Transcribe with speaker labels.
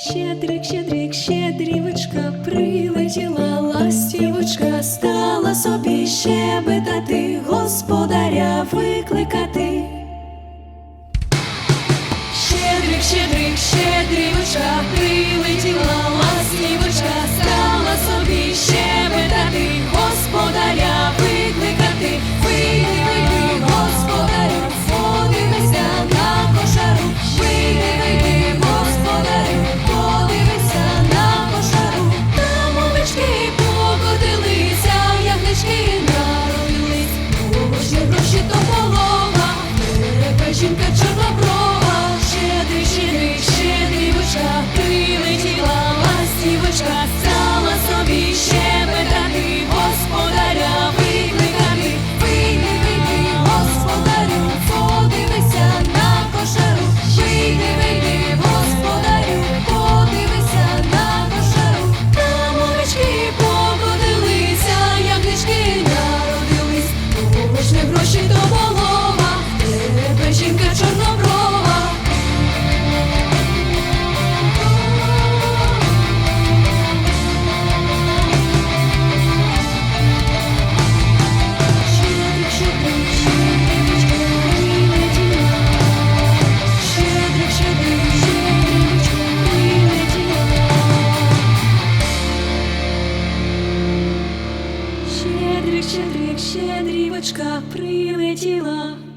Speaker 1: Щедрик, щедрик, щедрівочка, прилетіла ластівочка, стала собі щебетати, господаря викликати. Щедрик, щедрик, щедрівочка, жінка чорноброва, ще диші, диші. щедрик, щедрик, щедрівочка прилетіла.